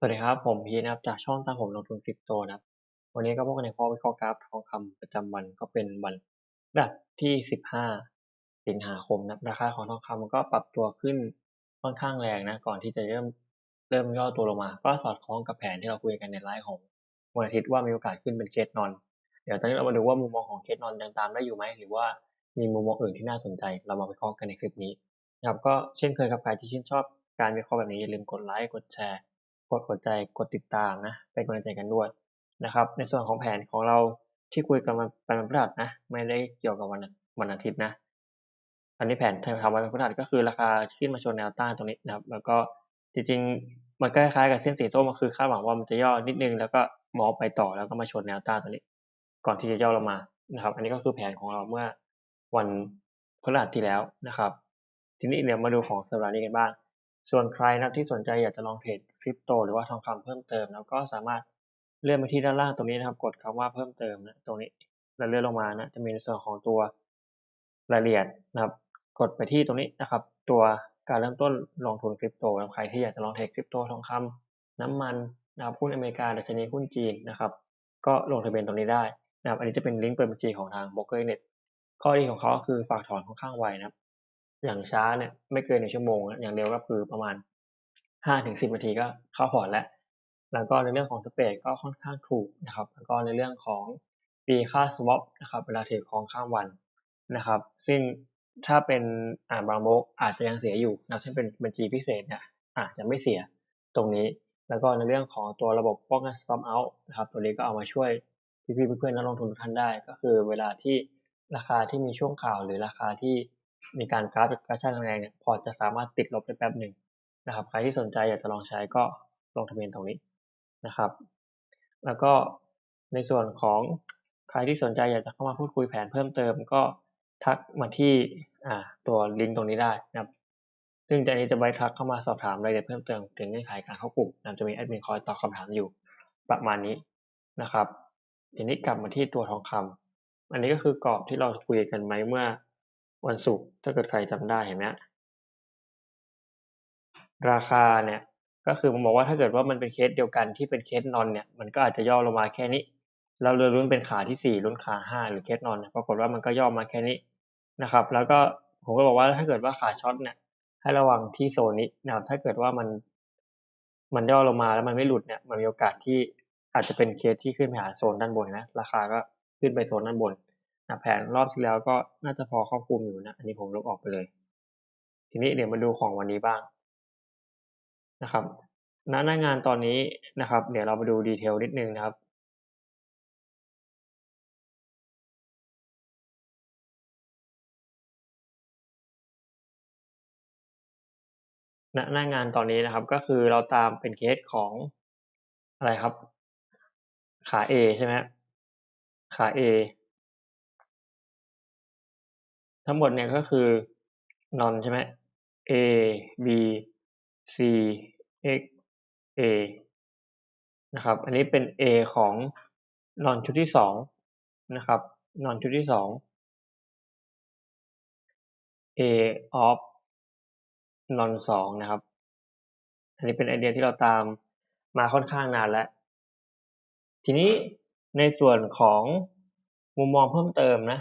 สวัสดีครับ ผมพีนะครับ จากช่องตามผมลงทุนคริปโตนะครับ วันนี้ก็พบกันในข้อวิเคราะห์กราฟทองคำประจำวันก็เป็นวันดับที่ 15 สิงหาคมนะครับราคาของทองคำก็ปรับตัวขึ้นค่อนข้างแรงนะ ก่อนที่จะเริ่มเริ่มย่อตัวลงมา ก็สอดคล้องกับแผนที่เราคุยกันในไลฟ์ของวันอาทิตย์ว่ามีโอกาสขึ้นเป็นเคสนอน เดี๋ยวตอนนี้เรามาดูว่ามุมมองของเคสนอนยังตามได้อยู่ไหม หรือว่ามีมุมมองอื่นที่น่าสนใจ เรามาวิเคราะห์กันในคลิปนี้นะครับ ก็เช่นเคยครับใครที่ชื่นชอบการวิเคราะห์แบบนี้อย่าลืมกดไลค์ กดแชร์ กดหัวใจกดติดตามนะเป็นกำลังใจกันด้วยนะครับ ในส่วนของแผนของเราที่คุยกันมาเป็นวันพฤหัสนะไม่ได้เกี่ยวกับวันวันอาทิตย์นะอันนี้แผนทำวันพฤหัสก็คือราคาขึ้นมาชนแนวต้านตรงนี้นะครับ แล้วก็จริงๆมันก็คล้ายๆกับเส้นสีส้มมันคือคาดหวังว่ามันจะย่อนิดนึงแล้วก็มองไปต่อแล้วก็มาชนแนวต้านตรงนี้ ก่อนที่จะย่อลงมานะครับ อันนี้ก็คือแผนของเราเมื่อวันพฤหัสที่แล้วนะครับ ทีนี้เดี๋ยวมาดูของสัปดาห์นี้กันบ้าง ส่วนใครนะที่สนใจอยากจะลองเทรด ริปโตหรือว่าทองคำเพิ่มเติมแล้วก็สามารถเลื่อนไปที่ด้านล่างตรงนี้นะครับ กดคำว่าเพิ่มเติมนะตรงนี้แล้วเลื่อนลงมานะจะมีในส่วนของตัวรายละเอียดนะครับ กดไปที่ตรงนี้นะครับ ตัวการเริ่มต้นลงทุนคริปโตใครที่อยากจะลองเทรดคริปโตทองคำน้ำมันนะครับหุ้นอเมริกาดัชนีหุ้นจีนนะครับ ก็ลงทะเบียนตรงนี้ได้นะครับ อันนี้จะเป็นลิงก์เปิดบัญชีของทาง b r o k e r Net ข้อดีของเขาคือฝากถอนค่อนข้างไวนะครับ อย่างช้าเนี่ยไม่เกินหนึ่งชั่วโมงนะอย่างเร็วก็คือประมาณ ห้าถึงสิบนาทีก็เข้าพอร์ตแล้ว แล้วก็ในเรื่องของสเปรดก็ค่อนข้างถูกนะครับ แล้วก็ในเรื่องของปีค่า swap นะครับเวลาเทรดของข้ามวันนะครับ ซึ่งถ้าเป็นอ่าบางโบกอาจจะยังเสียอยู่นะถ้าเป็นบัญชีพิเศษเนี่ยอาจจะไม่เสียตรงนี้ แล้วก็ในเรื่องของตัวระบบป้องกัน stop out นะครับ ตัวนี้ก็เอามาช่วยพี่ๆเพื่อนๆนักลงทุนทุกท่านได้ ก็คือเวลาที่ราคาที่มีช่วงข่าวหรือราคาที่มีการกราฟกระชากแรงเนี่ยพอจะสามารถติดลบได้แป๊บหนึ่ง นะครับ ใครที่สนใจอยากจะลองใช้ก็ลงทะเบียนตรงนี้นะครับ แล้วก็ในส่วนของใครที่สนใจอยากจะเข้ามาพูดคุยแผนเพิ่มเติมก็ทักมาที่อ่าตัวลิงก์ตรงนี้ได้นะครับ ซึ่งจะนี้จะไว้ทักเข้ามาสอบถามรายละเอียดเพิ่มเติมถึงเงื่อนไขการเข้ากลุ่มนะจะมีแอดมินคอยตอบคำถามอยู่ประมาณนี้นะครับ ทีนี้กลับมาที่ตัวทองคำอันนี้ก็คือกรอบที่เราคุยกันไหมเมื่อวันศุกร์ถ้าเกิดใครจำได้เห็นไหม ราคาเนี่ยก็คือผมบอกว่าถ้าเกิดว่ามันเป็นเคสเดียวกันที่เป็นเคสนอนเนี่ยมันก็อาจจะย่อลงมาแค่นี้ เราเรือรุ่นเป็นขาที่สี่รุ่นขาห้าหรือเคสนอนปรากฏว่ามันก็ย่อมาแค่นี้นะครับ แล้วก็ผมก็บอกว่าถ้าเกิดว่าขาช็อตเนี่ยให้ระวังที่โซนนี้นะครับถ้าเกิดว่ามันมันย่อลงมาแล้วมันไม่หลุดเนี่ยมันมีโอกาสที่อาจจะเป็นเคสที่ขึ้นไปหาโซนด้านบนนะราคาก็ขึ้นไปโซนด้านบนนะแผนรอบที่แล้วก็น่าจะพอครอบคลุมอยู่นะ อันนี้ผมลบออกไปเลย ทีนี้เดี๋ยวมาดูของวันนี้บ้าง นะครับณหน้างานตอนนี้นะครับ เดี๋ยวเรามาดูดีเทลนิดนึงนะครับณหน้างานตอนนี้นะครับ ก็คือเราตามเป็นเคสของอะไรครับ ขา A ใช่ไหมขา A ทั้งหมดเนี่ยก็คือนอนใช่ไหม A B C x a นะครับ อันนี้เป็น a ของนอนชุดที่สองนะครับนอนชุดที่สอง a of นอนสองนะครับ อันนี้เป็นไอเดียที่เราตามมาค่อนข้างนานแล้ว ทีนี้ในส่วนของมุมมองเพิ่มเติมนะ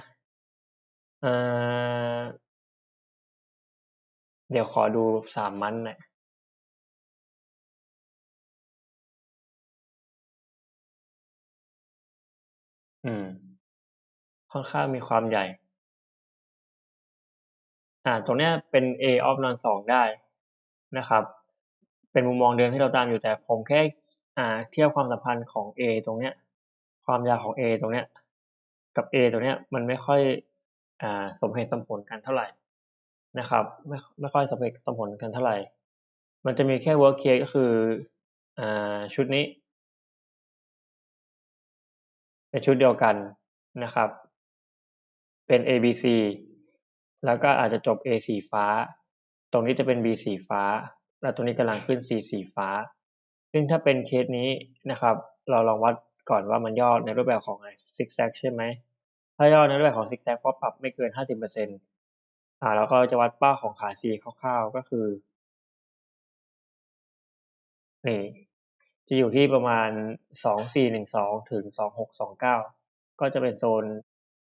เดี๋ยวขอดูสามมันหน่อย อืม ค่อนข้างมีความใหญ่ อ่า ตรงเนี้ยเป็น A of non สองได้นะครับ เป็นมุมมองเดิมที่เราตามอยู่แต่ผมแค่ อ่า เทียบความสัมพันธ์ของ A ตรงเนี้ย ความยาวของ A ตรงเนี้ย กับ A ตรงเนี้ย มันไม่ค่อย อ่า สมเหตุสมผลกันเท่าไหร่นะครับ ไม่ไม่ค่อยสมเหตุสมผลกันเท่าไหร่ มันจะมีแค่ work case ก็คือ อ่า ชุดนี้ ชุดเดียวกันนะครับ เป็น A B C แล้วก็อาจจะจบ A สีฟ้า ตรงนี้จะเป็น B สีฟ้า แล้วตรงนี้กำลังขึ้น C สีฟ้า ซึ่งถ้าเป็นเคสนี้นะครับ เราลองวัดก่อนว่ามันย่อในรูปแบบของซิกแซกใช่ไหม ถ้าย่อในรูปแบบของซิกแซกเพราะปรับไม่เกิน 50%อ่าแล้วก็จะวัดป้าของขา C คร่าวๆก็คือ นี่ จะอยู่ที่ประมาณสองสี่หนึ่งสองถึงสองหกสองเก้าก็จะเป็นโซน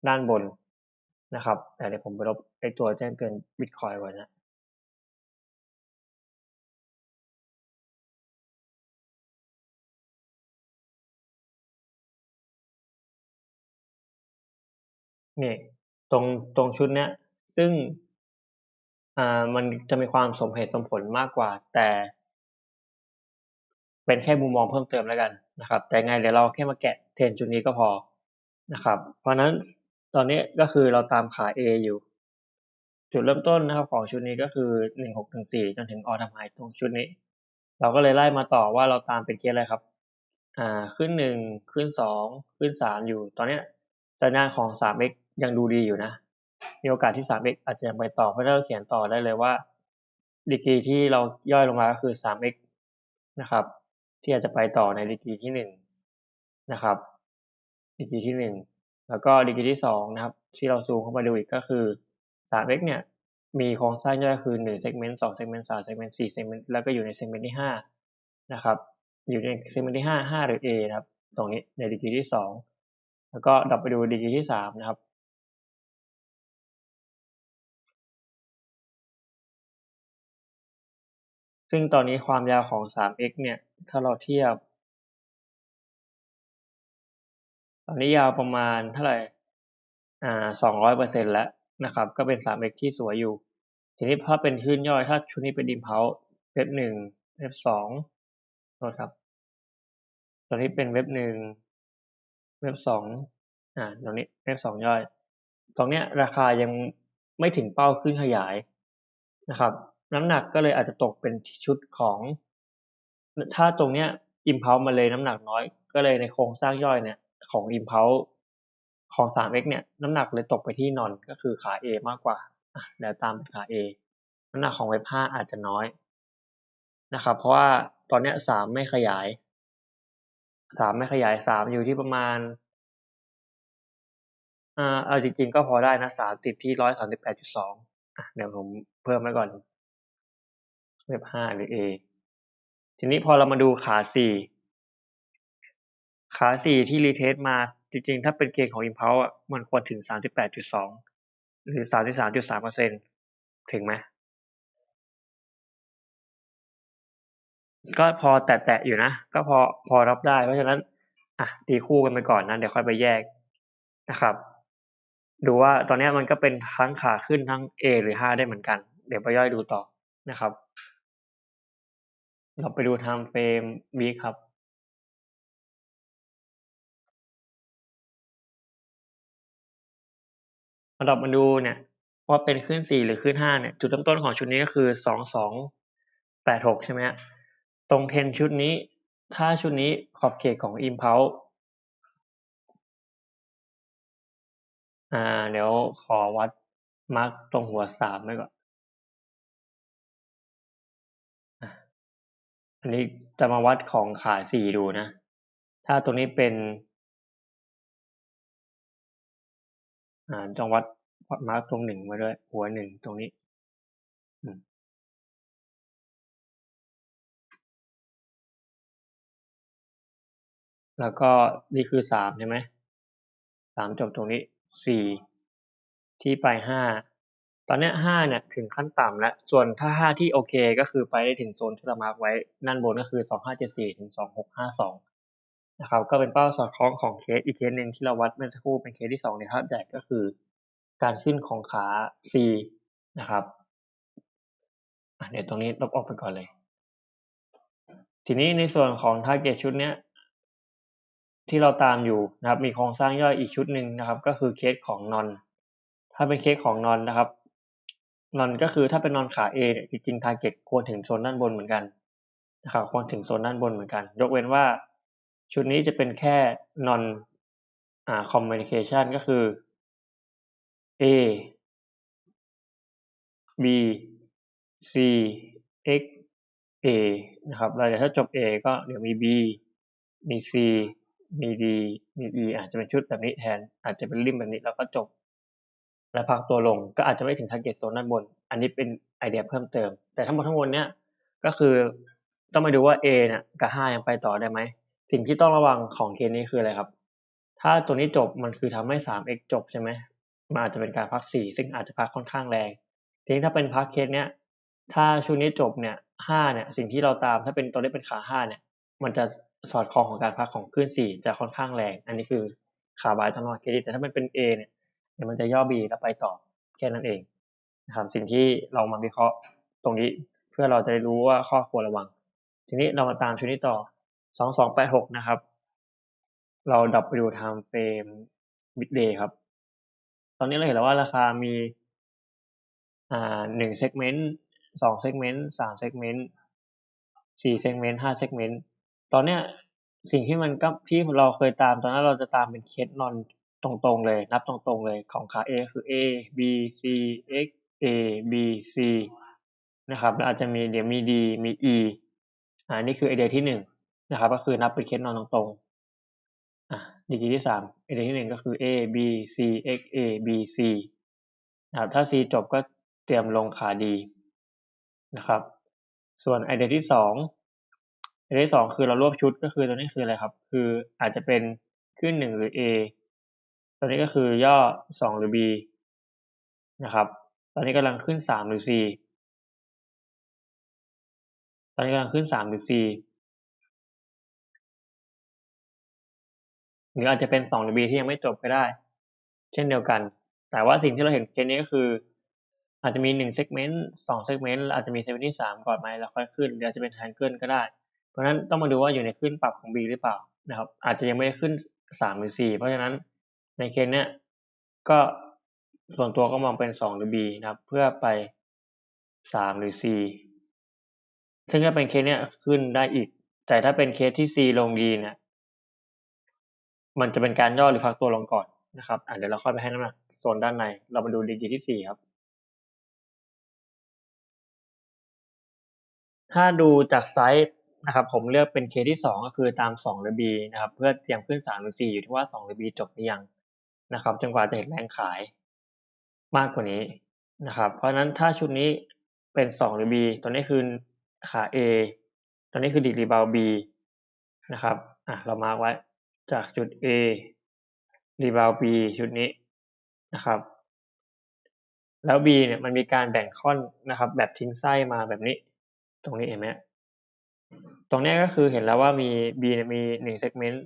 ด้านบนนะครับแต่เดี๋ยวผมไปลบไอตัวแจ้งเตือนบิตคอยก่อนนะนี่ตรงตรงชุดเนี้ยซึ่งอ่ามันจะมีความสมเหตุสมผลมากกว่า แต่ เป็นแค่มุมมองเพิ่มเติมแล้วกันนะครับ แต่ไงเดี๋ยวเราแค่มาแกะเทรนจุดนี้ก็พอนะครับ เพราะนั้นตอนนี้ก็คือเราตามขา A อยู่ จุดเริ่มต้นนะครับของชุดนี้ก็คือหนึ่งหกหนึ่งสี่จนถึงออทำไฮตรงชุดนี้ เราก็เลยไล่มาต่อว่าเราตามเป็นเกียร์อะไรครับ อ่าขึ้นหนึ่งขึ้นสองขึ้นสามอยู่ ตอนนี้สัญญาณของสาม x ยังดูดีอยู่นะ มีโอกาสที่สาม x อาจจะยังไปต่อ เพราะเราเขียนต่อได้เลยว่าดีกรีที่เราย่อยลงมาก็คือสาม x นะครับ ที่อาจจะไปต่อในดีกรีที่หนึ่งนะครับดีกรีที่หนึ่งแล้วก็ดีกรีที่สองนะครับ ที่เราซูมเข้ามาดูอีกก็คือสาม x เนี่ยมีโครงสร้างย่อยคือหนึ่งเซกเมนต์สองเซกเมนต์สามเซกเมนต์สี่เซกเมนต์แล้วก็อยู่ในเซกเมนต์ที่ห้านะครับอยู่ในเซกเมนต์ที่ห้าห้าหรือ A นะครับ ตรงนี้ในดีกรีที่สองแล้วก็ดับไปดูดีกรีที่สามนะครับซึ่งตอนนี้ความยาวของ 3x เนี่ย ถ้าเราเทียบ ตอนนี้ยาวประมาณเท่าไหร่ อ่าสองร้อยเปอร์เซ็นแล้วนะครับ ก็เป็น 3x ที่สวยอยู่ ทีนี้ถ้าเป็นขึ้นย่อย ถ้าชุดนี้เป็นดิมเพาเว็บหนึ่งเว็บสองโทษครับ ตอนนี้เป็นเว็บหนึ่งเว็บสองอ่า ตรงนี้เว็บสองย่อย ตรงเนี้ยราคายังไม่ถึงเป้าขึ้นขยายนะครับ น้ำหนักก็เลยอาจจะตกเป็นชุดของ ถ้าตรงเนี้ยอิมเพลมาเลยน้ำหนักน้อย ก็เลยในโครงสร้างย่อยเนี่ย ของอิมเพลของ 3x เอกเนี่ย น้ำหนักเลยตกไปที่นอนก็คือขา A มากกว่าเดี๋ยวตามขา A น้ำหนักของเว็บ5อาจจะน้อยนะครับ เพราะว่าตอนเนี้ย3ไม่ขยาย3ไม่ขยาย3อยู่ที่ประมาณอ่าเอาจริง ๆ ก็พอได้นะ3ติดที่138.2อะเดี๋ยวผมเพิ่มไว้ก่อนเว็บ5หรือ A ทีนี้พอเรามาดูขา4ขา4ที่รีเทสมาจริงๆ ถ้าเป็นเกณฑ์ของ Impulse อะมันควรถึง 38.2 หรือ 33.3%ถึงไหมก็พอแตะๆอยู่นะ ก็พอพอรับได้ เพราะฉะนั้นอะตีคู่กันไปก่อนนะ เดี๋ยวค่อยไปแยกนะครับ ดูว่าตอนนี้มันก็เป็นทั้งขาขึ้นทั้ง A หรือ 5 ได้เหมือนกัน เดี๋ยวไปย่อยดูต่อนะครับ เราไปดู time frame week ครับเราดอกมาดูเนี่ยว่าเป็นขึ้นสี่หรือขึ้นห้าเนี่ย จุดเริ่มต้นของชุดนี้ก็คือสองสองแปดหกใช่ไหมฮะตรงเทนชุดนี้ ถ้าชุดนี้ขอบเขตของ Impulse อ่า เดี๋ยวขอวัดมาร์กตรงหัวสามไว้ก่อน อันนี้จะมาวัดของขาสี่ดูนะ ถ้าตรงนี้เป็น อ่าต้องวัดมาร์กตรงหนึ่งมาด้วย หัวหนึ่งตรงนี้แล้วก็นี่คือสามใช่ไหมสามจบตรงนี้สี่ที่ไปห้า ตอนนี้ห้าเนี่ยถึงขั้นต่ำแล้ว ส่วนถ้าห้าที่โอเคก็คือไปได้ถึงโซนที่เรามาร์กไว้นั่นบนก็คือสองห้าเจ็ดสี่ถึงสองหกห้าสองนะครับก็เป็นเป้าสอดคล้องของเคสอีกเคสหนึ่งที่เราวัดเมื่อสักครู่เป็นเคสที่สองในภาพใหญ่ก็คือ การขึ้นของขา C นะครับเดี๋ยวตรงนี้ลบออกไปก่อนเลย ทีนี้ในส่วนของ target ชุดเนี้ยที่เราตามอยู่นะครับ มีโครงสร้างย่อยอีกชุดหนึ่งนะครับ ก็คือเคสของนอนถ้าเป็นเคสของนอนนะครับ นอนก็คือถ้าเป็นนอนขา A เนี่ยจริงๆ target ควรถึงโซนด้านบนเหมือนกันนะครับควรถึงโซนด้านบนเหมือนกัน ยกเว้นว่า ชุดนี้จะเป็นแค่นอนอ่า communication ก็คือ A B C X A นะครับแล้วเดี๋ยวถ้าจบ A ก็เดี๋ยวมี B มี C มี D มี E อาจจะเป็นชุดแบบนี้แทน อาจจะเป็นริมแบบนี้แล้วก็จบ แล้วพักตัวลงก็อาจจะไม่ถึง target zone ด้านบน อันนี้เป็นไอเดียเพิ่มเติม แต่ทั้งหมดทั้งมวลเนี้ยก็คือต้องมาดูว่า A เนี่ยกับ 5 ยังไปต่อได้ไหม สิ่งที่ต้องระวังของเคสนี้คืออะไรครับ ถ้าตัวนี้จบมันคือทำให้ 3x จบใช่ไหมมันอาจจะเป็นการพัก 4 ซึ่งอาจจะพักค่อนข้างแรง ทีนี้ถ้าเป็นพักเคสเนี้ยถ้าชุดนี้จบเนี่ย 5 เนี่ย สิ่งที่เราตามถ้าเป็นตัวเลขเป็นขา 5 เนี่ย มันจะสอดคล้องของการพักของคลื่น4 จะค่อนข้างแรง อันนี้คือขาบายตลอดเครดิตแต่ถ้ามันเป็น A เนี่ย เดี๋ยวมันจะย่อ B แล้วไปต่อแค่นั้นเองนะครับสิ่งที่เรามาวิเคราะห์ตรงนี้เพื่อเราจะได้รู้ว่าข้อควรระวัง ทีนี้เรามาตามชุดนี้ต่อ 2286 นะครับ เราดับไปดู time frame midday ครับ ตอนนี้เราเห็นแล้วว่าราคามีอ่าหนึ่งเซกเมนต์สองเซกเมนต์สามเซกเมนต์สี่เซกเมนต์ห้าเซกเมนต์ตอนเนี้ยสิ่งที่มันก็ที่เราเคยตามตอนนั้นเราจะตามเป็นเคสนอน ตรงๆเลย นับตรงๆเลยของขา A คือ A B C X A B C นะครับแล้วอาจจะมีเดี๋ยวมี D มี E อ่านี่คือไอเดียที่หนึ่งนะครับ ก็คือนับเป็นเคสนอนตรงๆอะดีกรีที่สามไอเดียที่หนึ่งก็คือ A B C X A B C นะครับถ้า C จบก็เตรียมลงขาดีนะครับ ส่วนไอเดียที่สองไอเดียที่สองคือเรารวบชุดก็คือตัวนี้คืออะไรครับ คืออาจจะเป็นขึ้นหนึ่งหรือ A ตัวนี้ก็คือย่อสองหรือ B นะครับ ตอนนี้กำลังขึ้นสามหรือ C ตอนนี้กำลังขึ้นสามหรือ C หรืออาจจะเป็นสองหรือ B ที่ยังไม่จบก็ได้ เช่นเดียวกัน แต่ว่าสิ่งที่เราเห็นเคสนี้ก็คือ อาจจะมีหนึ่งเซกเมนต์สองเซกเมนต์อาจจะมีเซกเมนต์ที่สามก่อนไหมแล้วค่อยขึ้นหรืออาจจะเป็นแทงเกิลก็ได้ เพราะฉะนั้นต้องมาดูว่าอยู่ในขึ้นปรับของ B หรือเปล่านะครับ อาจจะยังไม่ได้ขึ้นสามหรือสี่เพราะฉะนั้น ในเคสเนี้ยก็ส่วนตัวก็มองเป็นสองหรือ B นะครับ เพื่อไปสามหรือ C ซึ่งถ้าเป็นเคสเนี้ยขึ้นได้อีก แต่ถ้าเป็นเคสที่ C ลง D เนี่ยมันจะเป็นการย่อหรือพักตัวลงก่อนนะครับอะเดี๋ยวเราค่อยไปให้น้ำหนักโซนด้านใน เรามาดูดีกีที่สี่ครับ ถ้าดูจากไซส์นะครับผมเลือกเป็นเคสที่สองก็คือตามสองหรือ B นะครับ เพื่อเตรียมขึ้นสามหรือสี่อยู่ที่ว่าสองหรือ B จบหรือยัง นะครับจนกว่าจะเห็นแรงขายมากกว่านี้นะครับ เพราะฉะนั้นถ้าชุดนี้เป็นสองหรือ B ตัวนี้คือขา A ตัวนี้คือดีรีบาว B นะครับอะเรามาไว้จากจุด A รีบาว B ชุดนี้นะครับ แล้ว B เนี่ยมันมีการแบ่งค่อนนะครับ แบบทิ้งไส้มาแบบนี้ ตรงนี้เห็นไหมตรงนี้ก็คือเห็นแล้วว่ามี B เนี่ยมีหนึ่งเซกเมนต์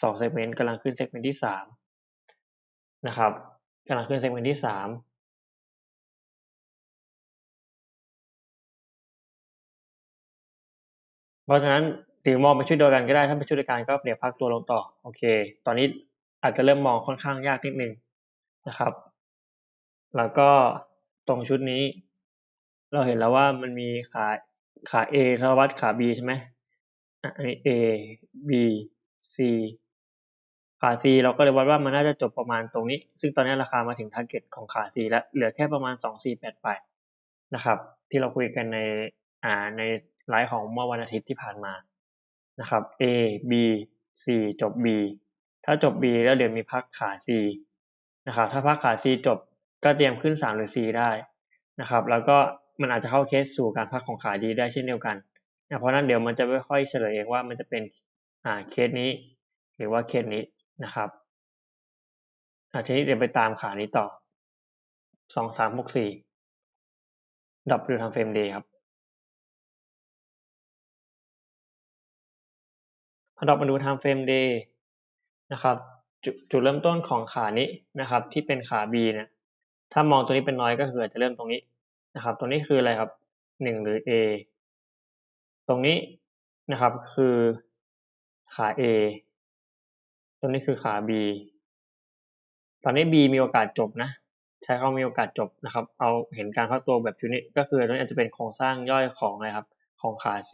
สองเซกเมนต์กำลังขึ้นเซกเมนต์ที่สาม นะครับกำลังขึ้นเซกเมนต์ที่สามเพราะฉะนั้นหรือมองเป็นชุดเดียวกันก็ได้ถ้าเป็นชุดเดียวกันก็เปรียบพักตัวลงต่อโอเค ตอนนี้อาจจะเริ่มมองค่อนข้างยากนิดนึงนะครับ แล้วก็ตรงชุดนี้ เราเห็นแล้วว่ามันมีขาขา A เราวัดขา B ใช่ไหมอันนี้ A B C ขา C เราก็เลยวัดว่ามันน่าจะจบประมาณตรงนี้ ซึ่งตอนนี้ราคามาถึงทาร์เก็ตของขา C แล้ว เหลือแค่ประมาณ 2488 นะครับ ที่เราคุยกันในอ่าในไลฟ์ของเมื่อวันอาทิตย์ที่ผ่านมานะครับ A B C จบ B ถ้าจบ B แล้วเดี๋ยวมีพักขา C นะครับ ถ้าพักขา C จบก็เตรียมขึ้น 3 หรือ C ได้นะครับ แล้วก็มันอาจจะเข้าเคสสู่การพักของขาดีได้เช่นเดียวกันนะเพราะนั้นเดี๋ยวมันจะค่อยๆเฉลยเองว่ามันจะเป็นอ่าเคสนี้ หรือว่าเคสนี้ นะครับอ่าทีนี้เดี๋ยวไปตามขานี้ต่อสองสามหกสี่ดับดูทางเฟรมเดย์ครับพอดับมาดูทางเฟรมเดย์นะครับจจุดเริ่มต้นของขานี้นะครับ ที่เป็นขา B เนี่ยถ้ามองตัวนี้เป็นน้อยก็คือจะเริ่มตรงนี้นะครับ ตรงนี้คืออะไรครับหนึ่งหรือ A ตรงนี้นะครับคือขา A ตรงนี้คือขา B ตอนนี้ B มีโอกาสจบนะ ใช้คำมีโอกาสจบนะครับ เอาเห็นการพักตัวแบบชุดนี้ก็คือตรงนี้อาจจะเป็นโครงสร้างย่อยของอะไรครับ ของขา C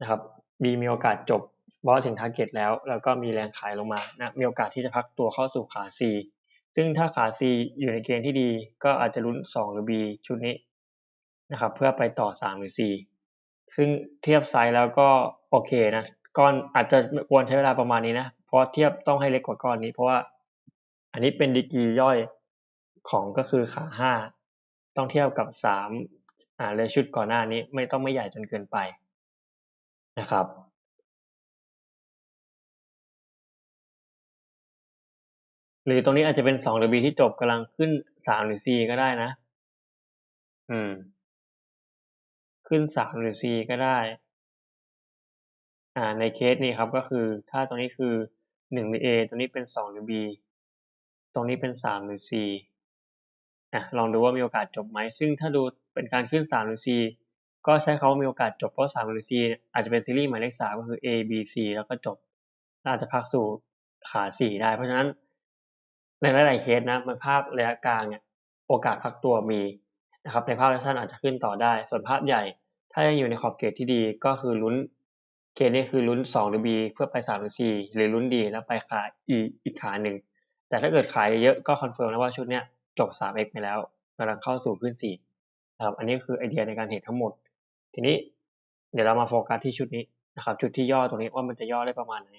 นะครับ B มีโอกาสจบเพราะถึงทาร์เก็ตแล้ว แล้วก็มีแรงขายลงมานะมีโอกาสที่จะพักตัวเข้าสู่ขา C ซึ่งถ้าขา C อยู่ในเกณฑ์ที่ดี ก็อาจจะลุ้น 2 หรือ B ชุดนี้นะครับ เพื่อไปต่อ 3 หรือ 4 ซึ่งเทียบไซส์แล้วก็โอเคนะก้อนอาจจะควรใช้เวลาประมาณนี้นะ เพราะเทียบต้องให้เล็กกว่าก้อนนี้ เพราะว่า อันนี้เป็นดีกีย่อยของก็คือขาห้าต้องเทียบกับสามอ่าเลยชุดก่อนหน้านี้ไม่ต้องไม่ใหญ่จนเกินไปนะครับ หรือตรงนี้อาจจะเป็นสองหรือ B ที่จบกำลังขึ้นสามหรือ C ก็ได้นะ อืม ขึ้นสามหรือ C ก็ได้ อ่าในเคสนี้ครับก็คือ ถ้าตรงนี้คือ หนึ่งหรือ A ตรงนี้เป็นสองหรือ B ตรงนี้เป็นสามหรือ C อะลองดูว่ามีโอกาสจบไหม ซึ่งถ้าดูเป็นการขึ้นสามหรือ C ก็ใช้คาว่ามีโอกาสจบเพราะสามหรือ C อาจจะเป็นซีรีส์หมายเลขสามก็คือ A B C แล้วก็จบอาจจะพักสู่ขาสี่ได้ เพราะฉะนั้นในหลายๆเคสนะมันภาพระยะกลางเนี่ยโอกาสพักตัวมีนะครับในภาพระยะสั้นอาจจะขึ้นต่อได้ ส่วนภาพใหญ่ ถ้ายังอยู่ในขอบเกตที่ดีก็คือลุ้น เกตนี้คือลุ้นสองหรือ B เพื่อไปสามหรือ C หรือลุ้นดีแล้วไปขาอีอีกขาหนึ่ง แต่ถ้าเกิดขายเยอะก็คอนเฟิร์มแล้วว่าชุดเนี้ยจบ 3x ไปแล้วกำลังเข้าสู่ขึ้น4นะครับ อันนี้คือไอเดียในการเห็นทั้งหมด ทีนี้เดี๋ยวเรามาโฟกัสที่ชุดนี้นะครับ ชุดที่ย่อตรงนี้ว่ามันจะย่อได้ประมาณไหน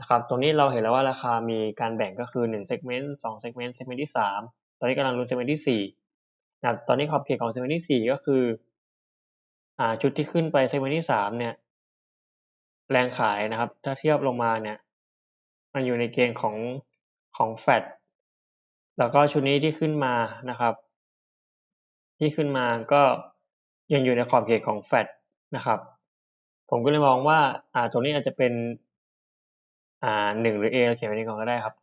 นะครับ ตรงนี้เราเห็นแล้วว่าราคามีการแบ่งก็คือ1 segment 2 segment segment ที่ 3 ตอนนี้กำลังลุ้น segment ที่4นะครับ ตอนนี้ขอบเขตของ segment ที่ 4 ก็คืออ่าชุดที่ขึ้นไป segment ที่ 3 เนี่ย แรงขายนะครับ ถ้าเทียบลงมาเนี่ย มันอยู่ในเกณฑ์ของของแฟดแล้วก็ชุดนี้ที่ขึ้นมานะครับ ที่ขึ้นมาก็ยังอยู่ในขอบเขตของแฟดนะครับ ผมก็เลยมองว่า อ่าตรงนี้อาจจะเป็นอ่าหนึ่งหรือ A เขียนไว้ในก่อนก็ได้ครับ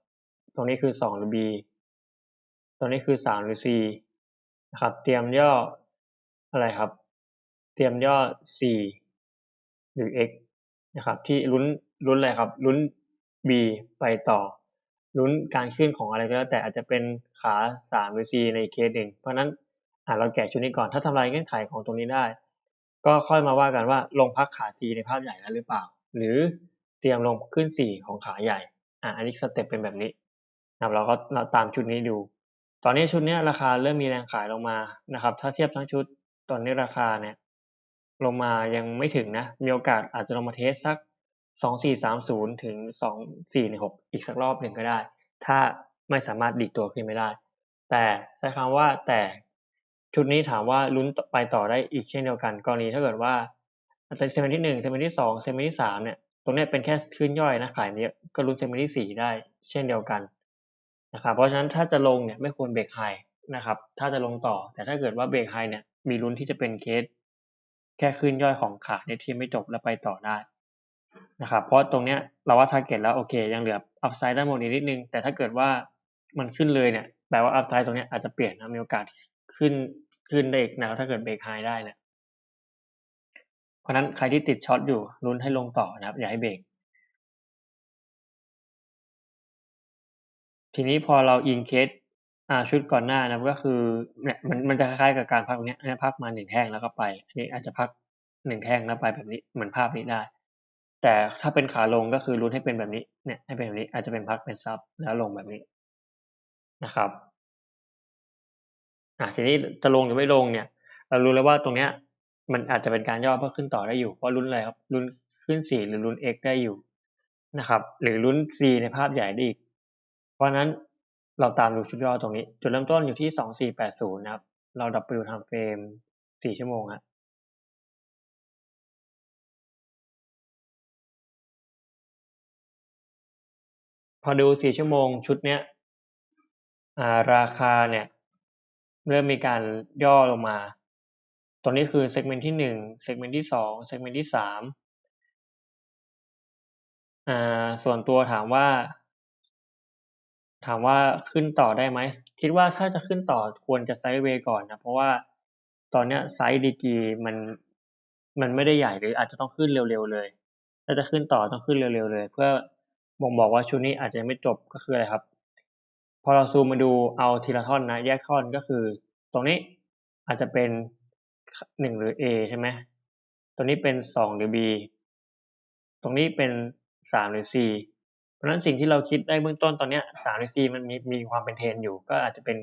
ตรงนี้คือสองหรือ B ตรงนี้คือสามหรือ C นะครับ เตรียมย่ออะไรครับ เตรียมย่อ C หรือ X นะครับที่ลุ้นลุ้นอะไรครับลุ้น B ไปต่อลุ้นการขึ้นของอะไรก็แล้วแต่อาจจะเป็นขาสามหรือ C ในเคสหนึ่งเพราะนั้นอ่าเราแกะชุดนี้ก่อนถ้าทำลายเงื่อนไขของตรงนี้ได้ ก็ค่อยมาว่ากันว่าลงพักขา C ในภาพใหญ่แล้วหรือเปล่า หรือเตรียมลงขึ้น 4 ของขาใหญ่อ่าอันนี้สเต็ปเป็นแบบนี้นะครับเราก็เราตามชุดนี้ดู ตอนนี้ชุดนี้ราคาเริ่มมีแรงขายลงมานะครับ ถ้าเทียบทั้งชุดตอนนี้ราคาเนี่ย ลงมายังไม่ถึงนะ มีโอกาสอาจจะลงมาเทสสักสองสี่สามศูนย์ถึงสองสี่หนึ่งหกอีกสักรอบหนึ่งก็ได้ ถ้าไม่สามารถดีดตัวขึ้นไม่ได้ แต่ใช้คำว่าแต่ชุดนี้ถามว่าลุ้นไปต่อได้อีกเช่นเดียวกัน กรณีถ้าเกิดว่าเซมเมนที่หนึ่งเซมเมนที่สองเซมเมนที่สามเนี่ยตรงนี้เป็นแค่ขึ้นย่อยนะขายเนี้ก็ลุ้นเซมเมนที่สี่ได้เช่นเดียวกันนะครับเพราะฉะนั้นถ้าจะลงเนี่ยไม่ควรเบรกไฮนะครับถ้าจะลงต่อ แต่ถ้าเกิดว่าเบรกไฮเนี่ยมีลุ้นที่จะเป็นเคส แค่ขึ้นย่อยของขาเนี่ยที่ไม่จบแล้วไปต่อได้นะครับเพราะตรงเนี้ยเราว่าทาร์เก็ตแล้วโอเค ยังเหลืออัพไซด์ด้านบนนิดนึง แต่ถ้าเกิดว่ามันขึ้นเลยเนี่ยแปลว่าอัพไซด์ตรงนี้อาจจะเปลี่ยนนะมีโอกาสขึ้นขึ้นได้อีกนะถ้าเกิดเบรกไฮได้เนี่ยเพราะนั้นใครที่ติดช็อตอยู่ลุ้นให้ลงต่อนะครับ อย่าให้เบรกทีนี้พอเราอินเคส อ่า ชุดก่อนหน้านะก็คือเนี่ยมัน มันจะคล้าย ๆ กับการพักเนี้ยอันนี้พักมาหนึ่งแท่งแล้วก็ไป อันนี้อาจจะพักหนึ่งแท่งแล้วไปแบบนี้ เหมือนภาพนี้ได้ แต่ถ้าเป็นขาลง ก็คือรุ้นให้เป็นแบบนี้ เนี่ย ให้เป็นแบบนี้ อาจจะเป็นพักเป็นซับแล้วลงแบบนี้ นะครับ อ่า ทีนี้จะลงหรือไม่ลงเนี่ย เรารู้แล้วว่าตรงเนี้ย มันอาจจะเป็นการย่อเพื่อขึ้นต่อได้อยู่ เพราะลุ้นอะไรครับ ลุ้นขึ้นสี่หรือลุ้น x ได้อยู่ นะครับ หรือลุ้น c ในภาพใหญ่ได้อีก เพราะนั้น เราตามดูชุดย่อตรงนี้ จุดเริ่มต้นอยู่ที่สองสี่แปดศูนย์นะครับ เราดับไปดูทำเฟรมสี่ชั่วโมงฮะพอดูสี่ชั่วโมงชุดเนี้ยราคาเนี่ย เริ่มมีการย่อลงมา ตัวนี้คือเซกเมนต์ที่หนึ่งเซกเมนต์ที่สองเซกเมนต์ที่สามอ่าส่วนตัวถามว่า ถามว่าขึ้นต่อได้ไหม คิดว่าถ้าจะขึ้นต่อควรจะไซด์เวย์ก่อนนะ เพราะว่าตอนเนี้ยไซด์ดีกีมันมันไม่ได้ใหญ่หรืออาจจะต้องขึ้นเร็วๆเลย ถ้าจะขึ้นต่อต้องขึ้นเร็วๆเลย เพื่อบ่งบอกว่าชุดนี้อาจจะไม่จบก็คืออะไรครับ พอเราซูมมาดูเอาทีละท่อนนะ แยกท่อนก็คือ ตรงนี้อาจจะเป็นหนึ่งหรือ A ใช่ไหมตัวนี้เป็นสองหรือ B ตรงนี้เป็นสามหรือ C ราะฉะนั้นสิ่งที่เราคิดได้เบื้องต้นตอนนี้สามหรือ C มันมีมีความเป็นเทนอยู่ ก็อาจจะเป็น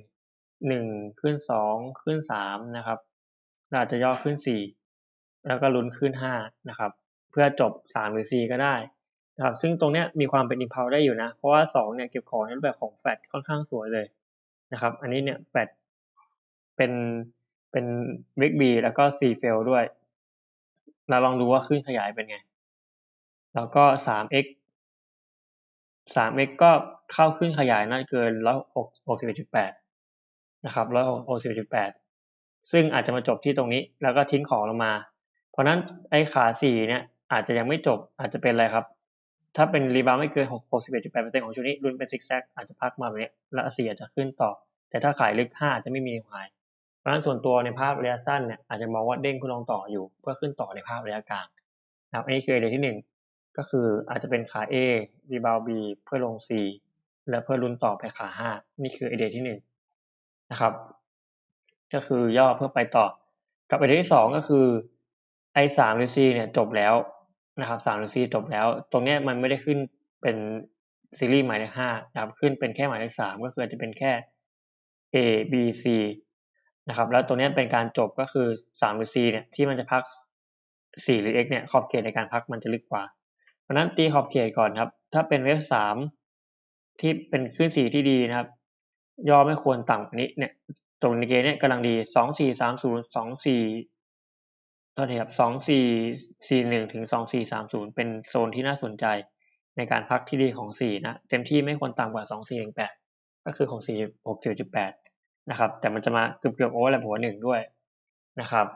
หนึ่งขึ้นสองขึ้นสามนะครับอาจจะย่อขึ้นสี่แล้วก็ลุ้นขึ้นห้านะครับ เพื่อจบสามหรือ C ก็ได้นะครับ ซึ่งตรงนี้มีความเป็นอิมพาวได้อยู่นะ เพราะว่าสองเนี่ยเก็บของในรูปแบบของแฟลตค่อนข้างสวยเลยนะครับ อันนี้เนี่ยแฟลตเป็นเป็นบิ๊กบีแล้วก็ซีเฟลด้วย เราลองดูว่าขึ้นขยายเป็นไง แล้วก็สาม x 3x ก็เข้าขึ้นขยายนั่นเกิน161.8นะครับ161.8 ซึ่งอาจจะมาจบที่ตรงนี้แล้วก็ทิ้งของลงมา เพราะนั้นไอ้ขา4เนี่ยอาจจะยังไม่จบอาจจะเป็นอะไรครับ ถ้าเป็นรีบาวไม่เกิน 61.8%ของชุดนี้ รุนเป็นซิกแซกอาจจะพักมาแบบนี้แล้ว4อาจจะขึ้นต่อ แต่ถ้าขายลึก 5 อาจจะไม่มีขายเพราะฉะนั้นส่วนตัวในภาพระยะสั้นเนี่ยอาจจะมองว่าเด้งขึ้นลงต่ออยู่เพื่อขึ้นต่อในภาพระยะกลางนะครับอันนี้คือเดที่หนึ่ง ก็คืออาจจะเป็นขา A รีบาว B เพื่อลง C และเพื่อลุ้นต่อไปขาห้านี่คือไอเดียที่หนึ่งนะครับ ก็คือย่อเพื่อไปต่อ กับไอเดียที่สองก็คือไอสามหรือ C เนี่ยจบแล้วนะครับสามหรือ C จบแล้ว ตรงเนี้ยมันไม่ได้ขึ้นเป็นซีรีส์หมายเลขห้านะครับขึ้นเป็นแค่หมายเลขสามก็คือจะเป็นแค่ A B C นะครับ แล้วตัวนี้เป็นการจบก็คือสามหรือ C เนี่ยที่มันจะพักสี่หรือ x เนี่ยขอบเขตในการพักมันจะลึกกว่า ราะนั้นตีขอบเขตก่อนครับ ถ้าเป็นเวฟสามที่เป็นขึ้นสีที่ดีนะครับ ย่อไม่ควรต่ำกว่านี้เนี่ย ตรงในเกณฑ์เนี่ยกำลังดีสองสี่สามศูนย์สองสี่ตอนนี้ครับสองสี่สี่หนึ่งถึงสองสี่สามศูนย์เป็นโซนที่น่าสนใจในการพักที่ดีของสี่นะ เต็มที่ไม่ควรต่ำกว่าสองสี่หนึ่งแปดก็คือของสี่หกจุดแปดนะครับ แต่มันจะมาเกือบเกือบโอเวอร์แลปหัวหนึ่งด้วยนะครับ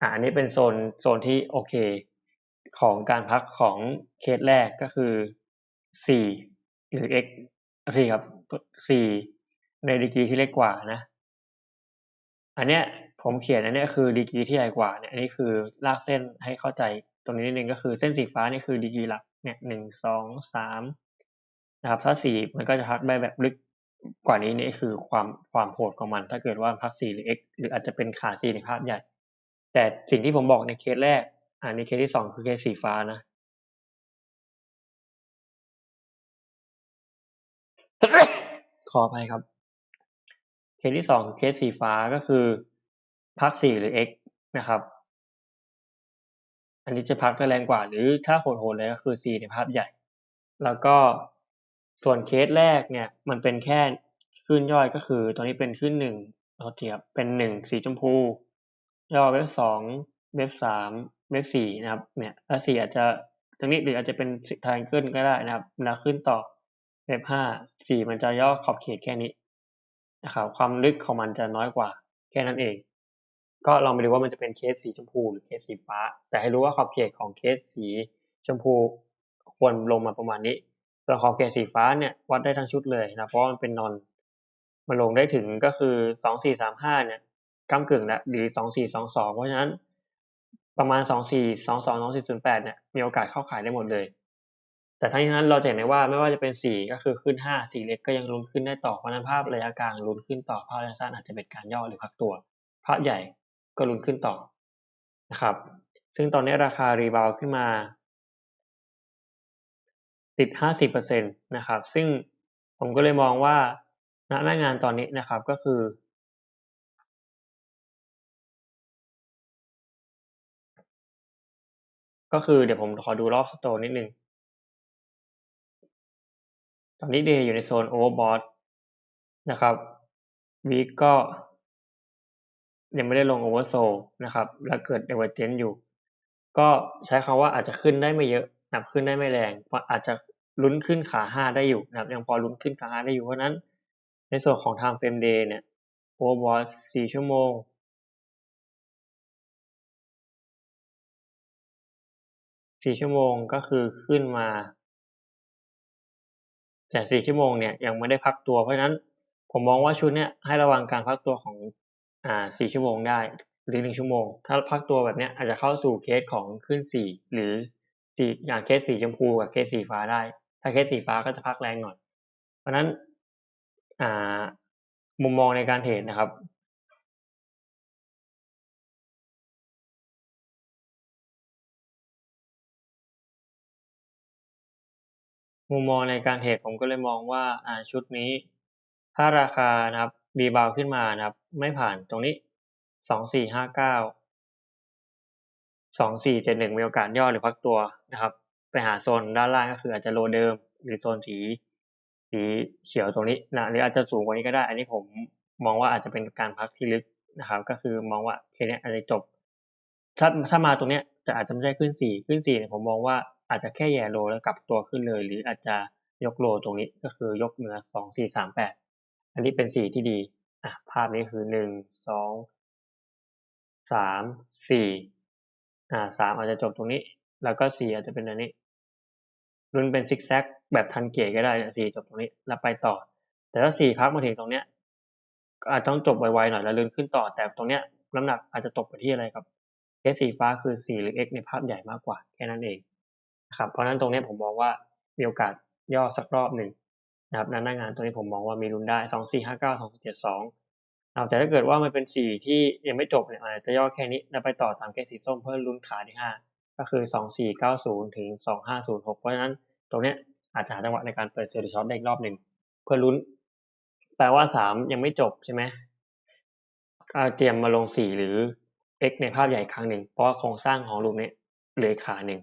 อ่าอันนี้เป็นโซนโซนที่โอเค ของการพักของเคสแรกก็คือสี่หรือ x สี่ครับสี่ในดีกรีที่เล็กกว่านะ อันเนี้ยผมเขียนอันเนี้ยคือดีกรีที่ใหญ่กว่าเนี่ยอันนี้คือลากเส้นให้เข้าใจตรงนี้นิดนึงก็คือเส้นสีฟ้านี่คือดีกรีหลักเนี่ยหนึ่งสองสามนะครับ ถ้าสี่มันก็จะพักได้แบบลึกกว่านี้นี่คือความความโหดของมัน ถ้าเกิดว่าพักสี่หรือ x หรืออาจจะเป็นขาสี่ในภาพใหญ่ แต่สิ่งที่ผมบอกในเคสแรก อ่าในเคสที่สองคือเคสสีฟ้านะขออภัยครับ เคสที่สองเคสสีฟ้าก็คือพักสี่หรือ x นะครับ อันนี้จะพักได้แรงกว่า หรือถ้าโหดๆเลยก็คือ c ในภาพใหญ่ แล้วก็ส่วนเคสแรกเนี่ย มันเป็นแค่ขึ้นย่อยก็คือตอนนี้เป็นขึ้นหนึ่งเราเทียบเป็นหนึ่งสีชมพู ย่อเว็บสองเว็บสาม เว็บสี่นะครับเนี่ยแล้วสี่อาจจะตรงนี้หรืออาจจะเป็นทางขึ้นก็ได้นะครับเวลาขึ้นต่อเว็บห้าสี่มันจะย่อขอบเขตแค่นี้นะครับความลึกของมันจะน้อยกว่าแค่นั้นเอง ก็ลองไปดูว่ามันจะเป็นเคสสีชมพูหรือเคสสีฟ้า แต่ให้รู้ว่าขอบเขตของเคสสีชมพูควรลงมาประมาณนี้ส่วนขอบเขตสีฟ้าเนี่ยวัดได้ทั้งชุดเลยนะเพราะมันเป็นนอนมันลงได้ถึงก็คือสองสี่สามห้าเนี่ยก้ากึ่งแล้วหรือสองสี่สองสองเพราะฉะนั้น ประมาณสองสี่สองสองสองสี่ศูนย์แปดเนี่ย มีโอกาสเข้าขายได้หมดเลย แต่ทั้งนี้นั้นเราจะเห็นได้ว่าไม่ว่าจะเป็นสี่ก็คือขึ้นห้าสี่เล็กก็ยังลุ้นขึ้นได้ต่อเพราะนั้นภาพระยะกลางลุ้นขึ้นต่อภาพระยะสั้นอาจจะเป็นการย่อหรือพักตัว ภาพใหญ่ก็ลุ้นขึ้นต่อนะครับ ซึ่งตอนนี้ราคารีบาวขึ้นมา ติดห้าสิบเปอร์เซ็นตนะครับ ซึ่งผมก็เลยมองว่าณหน้างานตอนนี้นะครับก็คือ ก็คือเดี๋ยวผมขอดูรอบสโตนนิดนึง ตอนนี้เดย์อยู่ในโซนโอเวอร์บอทนะครับวีก็ ยังไม่ได้ลงโอเวอร์โซนะครับ แล้วเกิดเดเวอร์เจนอยู่ ก็ใช้คาว่าอาจจะขึ้นได้ไม่เยอะนับขึ้นได้ไม่แรงอาจจะลุ้นขึ้นขาห้าได้อยู่นะครับ ยังพอลุ้นขึ้นขาห้าได้อยู่เพราะนั้น ในส่วนของ time frame day เนี่ยโอเวอร์บอทสี่ชั่วโมง สี่ชั่วโมงก็คือขึ้นมา แต่สี่ชั่วโมงเนี่ยยังไม่ได้พักตัวเพราะฉะนั้นผมมองว่าชุดเนี้ยให้ระวังการพักตัวของอ่าสี่ชั่วโมงได้หรือหนึ่งชั่วโมง ถ้าพักตัวแบบเนี้ยอาจจะเข้าสู่เคสของขึ้นสี่หรือสี่อย่างเคสสีชมพูกับเคสสีฟ้าได้ ถ้าเคสสีฟ้าก็จะพักแรงหน่อย เพราะนั้นอ่ามุมมองในการเทรดนะครับ มุมมองในการเทรดผมก็เลยมองว่าอ่าชุดนี้ ถ้าราคานะครับรีบาวขึ้นมานะครับ ไม่ผ่านตรงนี้สองสี่ห้าเก้าสองสี่เจ็ดหนึ่งมีโอกาสย่อหรือพักตัวนะครับ ไปหาโซนด้านล่างก็คืออาจจะโลเดิม หรือโซนสีสีเขียวตรงนี้นะหรืออาจจะสูงกว่านี้ก็ได้ อันนี้ผมมองว่าอาจจะเป็นการพักที่ลึกนะครับ ก็คือมองว่าเคนี้อาจจะจบถ้าถ้ามาตรงเนี้ยจะอาจจะไม่ใช่ขึ้นสี่ขึ้นสี่เนี่ยผมมองว่า อาจจะแค่แย่โลแล้วกลับตัวขึ้นเลย หรืออาจจะยกโลตรงนี้ก็คือยกเหนือสองสี่สามแปดอันนี้เป็นสี่ที่ดีอะภาพนี้คือหนึ่งสองสามสี่อ่าสามอาจจะจบตรงนี้ แล้วก็สี่อาจจะเป็นอันนี้รุนเป็นซิกแซกแบบทันเกียก็ได้สี่จบตรงนี้แล้วไปต่อ แต่ถ้าสี่พักมาถึงตรงเนี้ยก็อาจต้องจบไวๆหน่อยแล้วลื่นขึ้นต่อแต่ตรงเนี้ยน้ำหนักอาจจะตกไปที่อะไรครับเคสสีฟ้าคือ 4 หรือ x ในภาพใหญ่มากกว่า แค่นั้นเอง ครับเพราะนั้นตรงนี้ผมมองว่ามีโอกาสย่อสักรอบหนึ่งนะครับหน้างานตรงนี้ผมมองว่ามีรุนได้2 4 5 9 2 4 7 2นะครับแต่ถ้าเกิดว่ามันเป็น4ที่ยังไม่จบเนี่ยอาจจะย่อแค่นี้แล้วไปต่อตามเคสสีส้มเพื่อลุ้นขาที่5ก็คือ2 4 9 0ถึง2 5 0 6เพราะฉะนั้นตรงนี้อาจจะหาจังหวะในการเปิดเซลล์ช็อตได้อีกรอบหนึ่งเพื่อลุ้น แปลว่า3ยังไม่จบใช่ไหมเตรียมมาลง4หรือ x ในภาพใหญ่ครั้งหนึ่งเพราะว่าโครงสร้างของรูปนี้เหลือขาหนึ่ง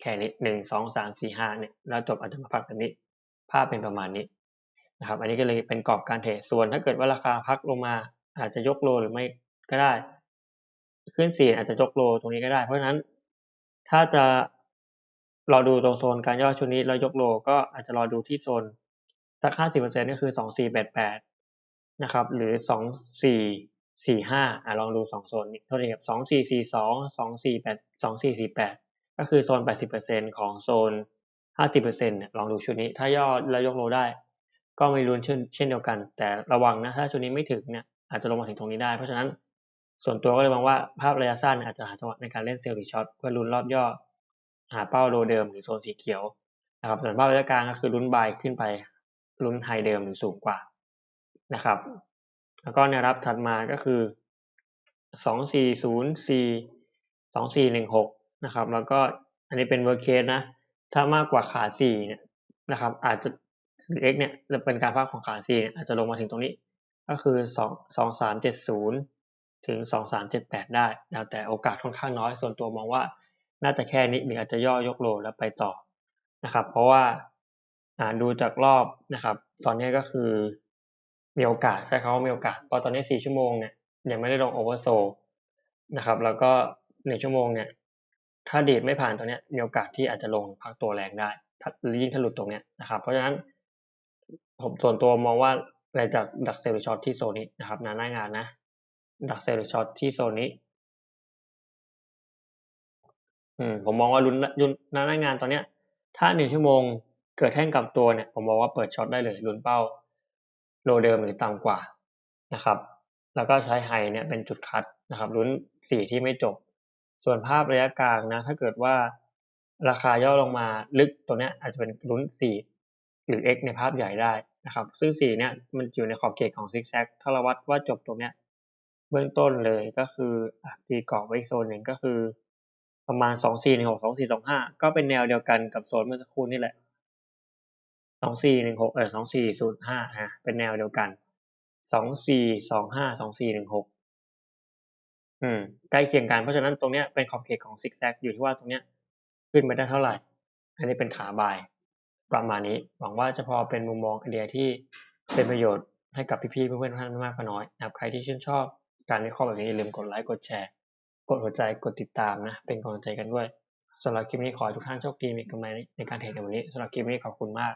แค่นี้หนึ่งสองสามสี่ห้าเนี่ยแล้วจบอาจจะมาพักแบบนี้ภาพเป็นประมาณนี้นะครับ อันนี้ก็เลยเป็นกรอบการเทรดส่วนถ้าเกิดว่าราคาพักลงมา อาจจะยกโลหรือไม่ก็ได้ ขึ้นสี่อาจจะยกโลตรงนี้ก็ได้ เพราะฉะนั้น ถ้าจะรอดูตรงโซนการย่อชุดนี้แล้วยกโลก็อาจจะรอดูที่โซนสักห้าสิบเปอร์เซ็นต์ก็คือสองสี่แปดแปดนะครับ หรือสองสี่สี่ห้าอะลองดูสองโซนนี้เท่าไหร่ครับสองสี่สี่สองสองสี่แปดสองสี่สี่แปด ก็คือโซนแปดสิบเปอร์เซ็นของโซนห้าสิบเนี่ยลองดูชุดนี้ ถ้าย่อแล้วยกโลได้ ก็ไม่รุนเช่นเช่นเดียวกัน แต่ระวังนะถ้าชุดนี้ไม่ถึงเนี่ยอาจจะลงมาถึงตรงนี้ได้ เพราะฉะนั้นส่วนตัวก็เลยมองว่าภาพระยะสั้นอาจจะหาจังหวะในการเล่นเซลล์หรือช็อตเพื่อลุ้นรอบย่อหาเป้าโลเดิมหรือโซนสีเขียวนะครับส่วนภาพระยะกลางก็คือลุ้นบายขึ้นไปลุ้นไฮเดิมหรือสูงกว่านะครับ แล้วก็แนวรับถัดมาก็คือสองสี่ศู นะครับ แล้วก็อันนี้เป็นเวอร์เคสนะ ถ้ามากกว่าขาสี่เนี่ยนะครับ อาจจะหรือ x เนี่ยจะเป็นการพักของขาสี่อาจจะลงมาถึงตรงนี้ ก็คือสองสองสามเจ็ดศูนย์ถึงสองสามเจ็ดแปดได้แล้วแต่โอกาสค่อนข้างน้อย ส่วนตัวมองว่าน่าจะแค่นี้หรืออาจจะย่อยกโลแล้วไปต่อนะครับ เพราะว่าดูจากรอบนะครับ ตอนนี้ก็คือมีโอกาสใช่เขามีโอกาสเพราะตอนนี้สี่ชั่วโมงเนี่ยยังไม่ได้ลงโอเวอร์โซนะครับ แล้วก็หนึ่งชั่วโมงเนี่ย ถ้าเดีดไม่ผ่านตัวเนี้ยมีโอกาสที่อาจจะลงพักตัวแรงได้ยิ่งถ้าหลุดตรงเนี้ยนะครับเพราะฉะนั้นผมส่วนตัวมองว่าอะไรจากดักเซลล์ช็อตที่โซนนี้นะครับน้าหน้างานนะ ดักเซลล์ช็อตที่โซนนี้ อืมผมมองว่าลุ้นลุ้นหน้าหน้างานตอนเนี้ย ถ้าหนึ่งชั่วโมงเกิดแท่งกับตัวเนี่ย ผมมองว่าเปิดช็อตได้เลยลุ้นเป้าโลเดิมหรือต่ำกว่านะครับ แล้วก็ใช้ไฮเนี่ยเป็นจุดคัดนะครับลุ้นสี่ที่ไม่จบ ส่วนภาพระยะกลางนะ ถ้าเกิดว่าราคาย่อลงมาลึกตัวเนี้ยอาจจะเป็นลุ้นสี่หรือ x ในภาพใหญ่ได้นะครับ ซึ่งสี่เนี่ยมันอยู่ในขอบเขตของซิกแซกถ้าเราวัดว่าจบตรงเนี้ยเบื้องต้นเลยก็คือตีกรอบไว้โซนหนึ่งก็คือ ประมาณสองสี่หนึ่งหกสองสี่สองห้าก็เป็นแนวเดียวกันกับโซนเมื่อสักครู่นี่แหละสองสี่หนึ่งหกเออสองสี่ศูนย์ห้าฮะเป็นแนวเดียวกันสองสี่สองห้าส อืมใกล้เคียงกันเพราะฉะนั้นตรงเนี้ยเป็นขอบเขตของซิกแซกอยู่ที่ว่าตรงเนี้ยขึ้นไปได้เท่าไหร่ อันนี้เป็นขาบาย ประมาณนี้ หวังว่าจะพอเป็นมุมมองไอเดียที่เป็นประโยชน์ให้กับพี่ๆเพื่อนๆท่านไม่มากก็น้อยนะครับ ใครที่ชื่นชอบการวิเคราะห์แบบนี้อย่าลืมกดไลค์กดแชร์ กดหัวใจกดติดตามนะ เป็นกำลังใจกันด้วยสำหรับคลิปนี้ขอทุกท่านโชคดีมีกำไรในการเทรดในวันนี้สำหรับคลิปนี้ขอบคุณมาก